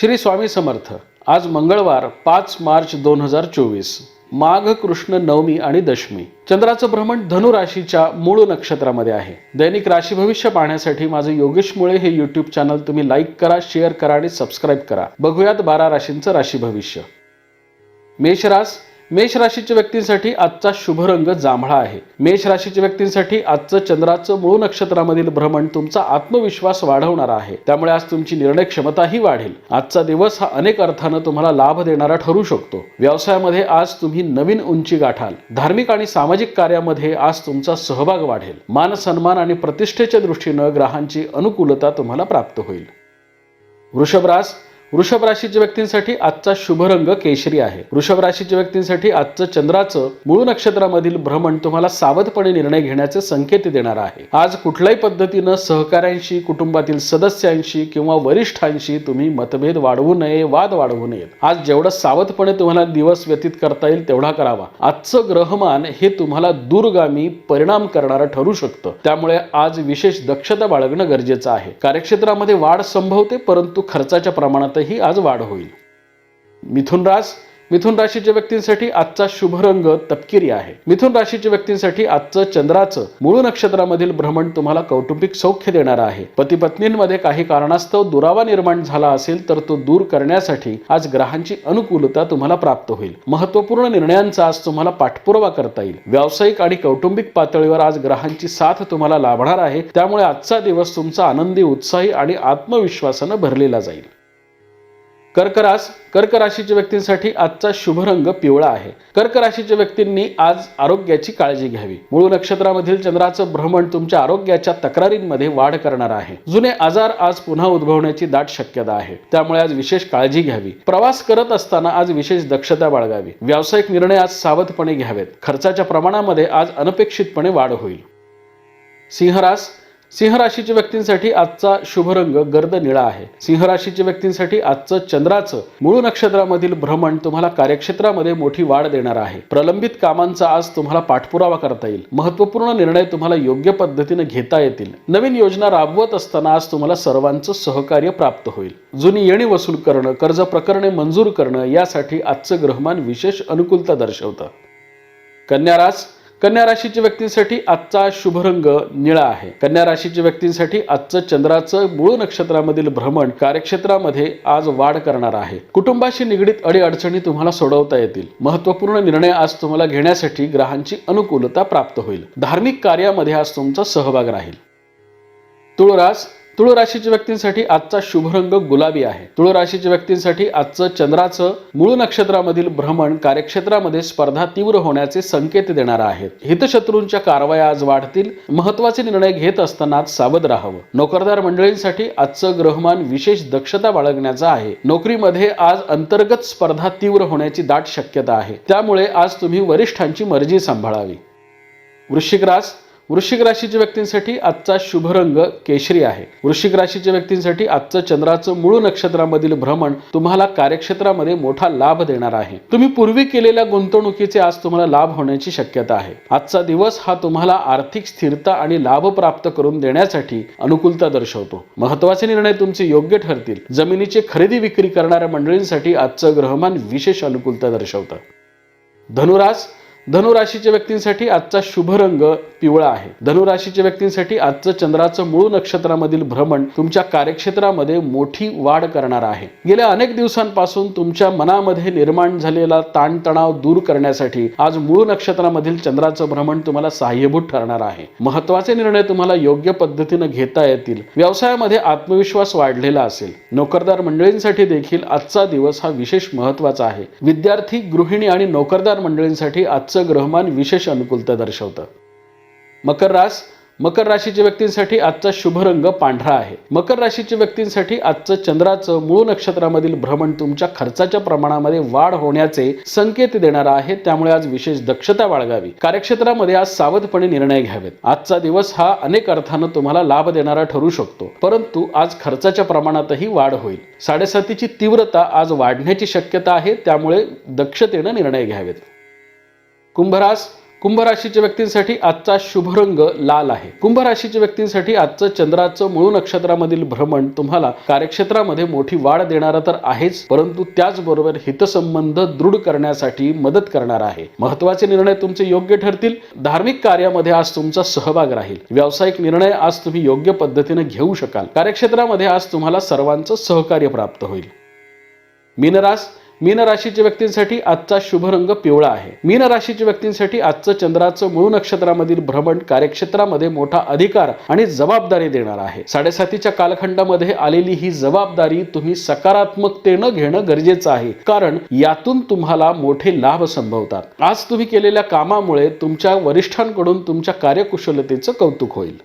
श्री स्वामी समर्थ आज मंगळवार पाच मार्च दोन हजार चोवीस. माघ कृष्ण नवमी आणि दशमी. चंद्राचं भ्रमण धनु राशीच्या मूळ नक्षत्रामध्ये आहे. दैनिक राशी भविष्य पाहण्यासाठी माझं योगेश मुळे हे युट्यूब चॅनल तुम्ही लाईक करा शेअर करा आणि सबस्क्राईब करा. बघूयात बारा राशींचं राशी भविष्य. मेष रास मेष राशीच्या व्यक्तींसाठी आजचा शुभ रंग जांभळा आहे. मेष राशीच्या व्यक्तींसाठी आजचं चंद्राचं मूळ नक्षत्रामधील भ्रमण तुमचा आत्मविश्वास वाढवणारा आहे. त्यामुळे आज तुमची निर्णय क्षमताही वाढेल. आजचा दिवस हा अनेक अर्थानं तुम्हाला लाभ देणारा ठरू शकतो. व्यवसायामध्ये आज तुम्ही नवीन उंची गाठाल. धार्मिक आणि सामाजिक कार्यामध्ये आज तुमचा सहभाग वाढेल. मान सन्मान आणि प्रतिष्ठेच्या दृष्टीनं ग्रहांची अनुकूलता तुम्हाला प्राप्त होईल. वृषभरास वृषभ राशीच्या व्यक्तींसाठी आजचा शुभ रंग केशरी आहे. वृषभ राशीच्या व्यक्तींसाठी आजचं चंद्राचं मूळ नक्षत्रामधील भ्रमण तुम्हाला सावधपणे निर्णय घेण्याचे संकेत देणार आहे. आज कुठल्याही पद्धतीनं सहकाऱ्यांशी कुटुंबातील सदस्यांशी किंवा वरिष्ठांशी तुम्ही मतभेद वाढवू नये वाद वाढवू नयेत. आज जेवढं सावधपणे तुम्हाला दिवस व्यतीत करता येईल तेवढा करावा. आजचं ग्रहमान हे तुम्हाला दूरगामी परिणाम करणारं ठरू शकतं. त्यामुळे आज विशेष दक्षता बाळगणं गरजेचं आहे. कार्यक्षेत्रामध्ये वाढ संभवते परंतु खर्चाच्या प्रमाणात प्रमाणातही आज वाढ होईल. मिथुन रास मिथुन राशीच्या व्यक्तींसाठी आजचा शुभ रंग तपकिरी आहे. मिथुन राशीच्या व्यक्तींसाठी आजचं चंद्राचं मूळ नक्षत्रामधील भ्रमण तुम्हाला कौटुंबिक सौख्य देणार आहे. पती पत्नींमध्ये काही कारणास्तव दुरावा निर्माण झाला असेल तर तो दूर करण्यासाठी आज ग्रहांची अनुकूलता तुम्हाला प्राप्त होईल. महत्त्वपूर्ण निर्णयांचा आज तुम्हाला पाठपुरावा करता येईल. व्यावसायिक आणि कौटुंबिक पातळीवर आज ग्रहांची साथ तुम्हाला लाभणार आहे. त्यामुळे आजचा दिवस तुमचा आनंदी उत्साही आणि आत्मविश्वासानं भरलेला जाईल. कर्करास कर्क राशीच्या व्यक्तींसाठी आजचा शुभ रंग पिवळा आहे. कर्क राशीच्या व्यक्तींनी आज आरोग्याची काळजी घ्यावी. मूळ नक्षत्रामधील चंद्राचं भ्रमण तुमच्या आरोग्याच्या तक्रारींमध्ये वाढ करणार आहे. जुने आजार आज पुन्हा उद्भवण्याची दाट शक्यता आहे. त्यामुळे आज विशेष काळजी घ्यावी. प्रवास करत असताना आज विशेष दक्षता बाळगावी. व्यावसायिक निर्णय आज सावधपणे घ्यावेत. खर्चाच्या प्रमाणामध्ये आज अनपेक्षितपणे वाढ होईल. सिंहरास सिंह राशीच्या व्यक्तींसाठी आजचा शुभ रंग गर्द निळा आहे. सिंह राशीच्या व्यक्तींसाठी आजचं चंद्राचं मूळ नक्षत्रामधील भ्रमण तुम्हाला कार्यक्षेत्रामध्ये मोठी वाढ देणार आहे. प्रलंबित कामांचा आज तुम्हाला पाठपुरावा करता येईल. महत्त्वपूर्ण निर्णय तुम्हाला योग्य पद्धतीने घेता येतील. नवीन योजना राबवत असताना आज तुम्हाला सर्वांचं सहकार्य प्राप्त होईल. जुनी येणी वसूल करणं कर्ज प्रकरणे मंजूर करणं यासाठी आजचं ग्रहमान विशेष अनुकूलता दर्शवतं. कन्यारास कन्या राशीच्या व्यक्तींसाठी आजचा शुभ रंग निळा आहे. कन्या राशीच्या व्यक्तींसाठी आजचं चंद्राचं मूळ नक्षत्रामधील भ्रमण कार्यक्षेत्रामध्ये आज वाढ करणार आहे. कुटुंबाशी निगडीत अडीअडचणी तुम्हाला सोडवता येतील. महत्त्वपूर्ण निर्णय आज तुम्हाला घेण्यासाठी ग्रहांची अनुकूलता प्राप्त होईल. धार्मिक कार्यामध्ये आज तुमचा सहभाग राहील. तुळरास तुळ राशीच्या व्यक्तींसाठी आजचा शुभ रंग गुलाबी आहे. तुळ राशीच्या व्यक्तींसाठी आजचं चंद्राचं मूळ नक्षत्रामधील भ्रमण कार्यक्षेत्रामध्ये स्पर्धा तीव्र होण्याचे संकेत देणार आहेत. हितशत्रूंच्या कारवाया आज वाढतील. महत्त्वाचे निर्णय घेत असताना सावध राहावं. नोकरदार मंडळींसाठी आजचं ग्रहमान विशेष दक्षता बाळगण्याचं आहे. नोकरीमध्ये आज अंतर्गत स्पर्धा तीव्र होण्याची दाट शक्यता आहे. त्यामुळे आज तुम्ही वरिष्ठांची मर्जी सांभाळावी. वृश्चिक रास वृश्चिक राशीच्या व्यक्तींसाठी आजचा शुभ रंग केशरी आहे. वृश्चिक राशीच्या व्यक्तींसाठी आजचं चंद्राचं मूळ नक्षत्रामधील भ्रमण तुम्हाला कार्यक्षेत्रामध्ये मोठा लाभ देणार आहे. तुम्ही पूर्वी केलेल्या गुंतवणुकीचे आज तुम्हाला लाभ होण्याची शक्यता आहे. आजचा दिवस हा तुम्हाला आर्थिक स्थिरता आणि लाभ प्राप्त करून देण्यासाठी अनुकूलता दर्शवतो. महत्त्वाचे निर्णय तुमचे योग्य ठरतील. जमिनीची खरेदी विक्री करणाऱ्या मंडळींसाठी आजचं ग्रहमान विशेष अनुकूलता दर्शवतं. धनुराज धनुराशीच्या व्यक्तींसाठी आजचा शुभ रंग पिवळा आहे. धनुराशीच्या व्यक्तींसाठी आजचं चंद्राचं मूळ नक्षत्रामधील भ्रमण तुमच्या कार्यक्षेत्रामध्ये मोठी वाढ करणार आहे. गेल्या अनेक दिवसांपासून तुमच्या मनामध्ये निर्माण झालेला ताणतणाव दूर करण्यासाठी आज मूळ नक्षत्रामधील चंद्राचं भ्रमण तुम्हाला सहाय्यभूत ठरणार आहे. महत्त्वाचे निर्णय तुम्हाला योग्य पद्धतीनं घेता येतील. व्यवसायामध्ये आत्मविश्वास वाढलेला असेल. नोकरदार मंडळींसाठी देखील आजचा दिवस हा विशेष महत्त्वाचा आहे. विद्यार्थी गृहिणी आणि नोकरदार मंडळींसाठी आजचं ग्रहमान विशेष अनुकूलता दर्शवतं. मकर रास मकर राशीच्या व्यक्तींसाठी आजचा शुभ रंग पांढरा आहे. मकर राशीच्या व्यक्तींसाठी आजचं चंद्राचं मूळ नक्षत्रामधील भ्रमण तुमच्या खर्चाच्या प्रमाणामध्ये वाढ होण्याचे संकेत देणारा आहे. त्यामुळे आज विशेष दक्षता बाळगावी. कार्यक्षेत्रामध्ये आज सावधपणे निर्णय घ्यावेत. आजचा दिवस हा अनेक अर्थानं तुम्हाला लाभ देणारा ठरू शकतो. परंतु आज खर्चाच्या प्रमाणातही वाढ होईल. साडेसातीची तीव्रता आज वाढण्याची शक्यता आहे. त्यामुळे दक्षतेनं निर्णय घ्यावेत. कुंभरास कुंभ राशीच्या व्यक्तींसाठी आजचा शुभ रंग लाल आहे. कुंभ राशीच्या व्यक्तींसाठी आजचं चंद्राचं मूळ नक्षत्रामधील भ्रमण तुम्हाला कार्यक्षेत्रामध्ये मोठी वाढ देणारा तर आहेच परंतु त्याचबरोबर हितसंबंध दृढ करण्यासाठी मदत करणार आहे. महत्त्वाचे निर्णय तुमचे योग्य ठरतील धार्मिक कार्यामध्ये आज तुमचा सहभाग राहील. व्यावसायिक निर्णय आज तुम्ही योग्य पद्धतीने घेऊ शकाल. कार्यक्षेत्रामध्ये आज तुम्हाला सर्वांचं सहकार्य प्राप्त होईल. मीनरास मीन राशीच्या व्यक्तींसाठी आजचा शुभ रंग पिवळा आहे. मीन राशीच्या व्यक्तींसाठी आजचं चंद्राचं मूळ नक्षत्रामधील भ्रमण कार्यक्षेत्रामध्ये मोठा अधिकार आणि जबाबदारी देणार आहे. साडेसातीच्या कालखंडामध्ये आलेली ही जबाबदारी तुम्ही सकारात्मकतेनं घेणं गरजेचं आहे. कारण यातून तुम्हाला मोठे लाभ संभवतात. आज तुम्ही केलेल्या कामामुळे तुमच्या वरिष्ठांकडून तुमच्या कार्यकुशलतेचं कौतुक होईल.